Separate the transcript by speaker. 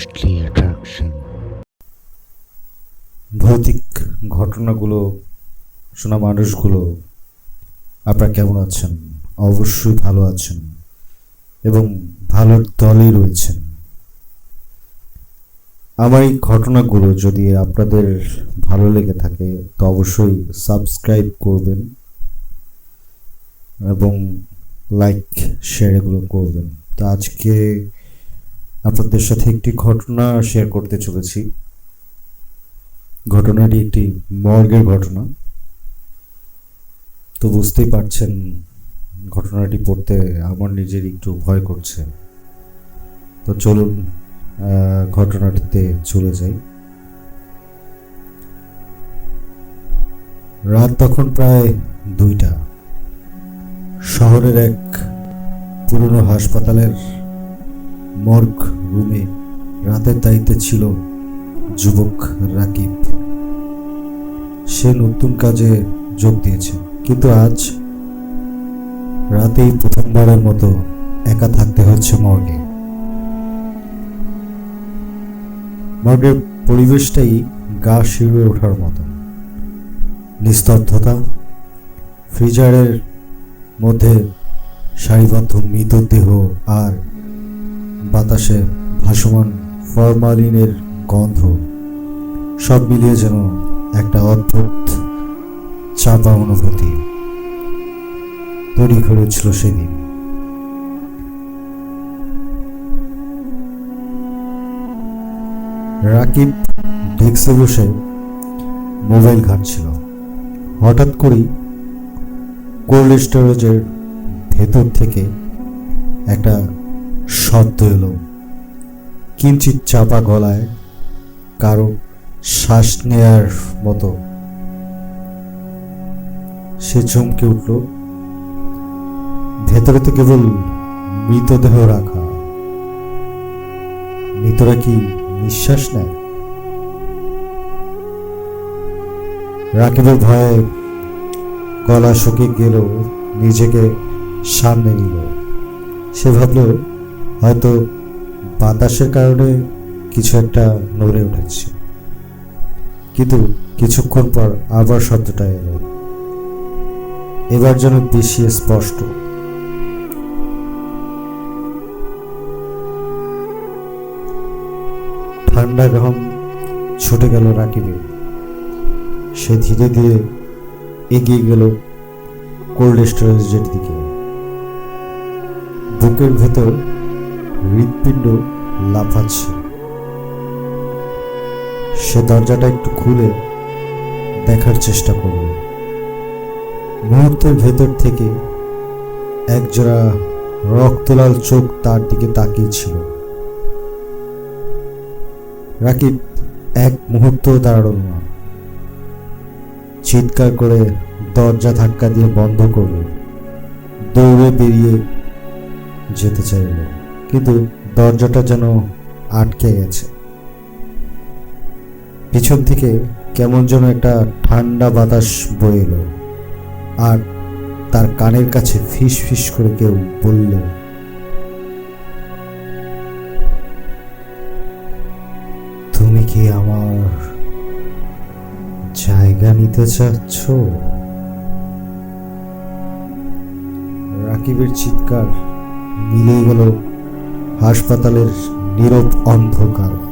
Speaker 1: mostly attraction.
Speaker 2: ভৌতিক ঘটনাগুলো, শোনা মানুষগুলো, আপনারা কেমন আছেন? অবশ্যই ভালো আছেন এবং ভালোর দলেই রয়েছেন। আমার এই ঘটনাগুলো যদি আপনাদের ভালো লেগে থাকে, তো অবশ্যই সাবস্ক্রাইব করবেন এবং লাইক শেয়ার এগুলো করবেন। তো আজকে আপনাদের সাথে একটি ঘটনা শেয়ার করতে চলেছি। ঘটনাটি একটি মর্গের ঘটনা। তো বুঝতেই পারছেন, ঘটনাটি পড়তে আমার নিজের একটু ভয় করছে। তো চলুন ঘটনাটিতে চলে যাই। রাত তখন প্রায় দুইটা। শহরের এক পুরনো হাসপাতালের মর্গ রুমে রাতের দায়িত্বে ছিল যুবক রাকিব। সে নতুন কাজে যোগ দিয়েছে, কিন্তু আজ রাতেই প্রথমবারের মতো একা থাকতে হচ্ছে মর্গে। মর্গের পরিবেশটাই গা শিউরে ওঠার মতো। নিস্তব্ধতা, ফ্রিজারের মধ্যে সারিবদ্ধ মৃতদেহ আর বাতাসে ভাসমান ফরমালিনের গন্ধ। সব মিলিয়ে যেন একটা অদ্ভুত চাপা অনুভূতি তৈরি করেছিল সেদিন। রাকিব ডেস্কে বসে মোবাইল ঘাটছিল। হঠাৎ করেই কোল্ড স্টোরেজের ভেতর থেকে একটা শব্দ এলো। কিঞ্চিত চাপা গলায় কারও শ্বাস নেয়ার মতো। সে চমকে উঠল। ভেতরে তো কেবল মৃতদেহ রাখা। মৃতরা কি নিঃশ্বাস নেয়? রাকিবের ভয়ে গলা শুকিয়ে গেল নিজেকে সামনে নিল। সে ভাবল হয়তো বাতাসের কারণে কিছু একটা নড়ে উঠেছে। কিন্তু কিছুক্ষণ পর আবার শব্দটা এলো। এবার যেন বেশি স্পষ্ট। ঠান্ডা ঘাম ছুটে গেল রাকিবে সে ধীরে ধীরে এগিয়ে গেল কোল্ড স্টোরেজের দিকে। বুকের ভেতর হৃৎপিণ্ড লাফাচ্ছে। সে দরজাটা একটু খুলে দেখার চেষ্টা করল। মুহূর্তের ভেতর থেকে একজোড়া রক্তলাল চোখ তার দিকে তাকিয়েছিল। রাকিব এক মুহূর্ত দাঁড়াল না। চিৎকার করে দরজা ধাক্কা দিয়ে বন্ধ করল। দৌড়ে বেরিয়ে যেতে চাইল। কিন্তু দরজাটা যেন আটকে গেছে। পিছন থেকে কেমন যেন একটা ঠান্ডা বাতাস বয়ে এলো, আর তার কানের কাছে ফিস ফিস করে কেউ বলল, তুমি কি আমার জায়গা নিতে চাচ্ছ? রাকিবের চিৎকার মিলিয়ে গেল হাসপাতালের নীরব অন্ধকার।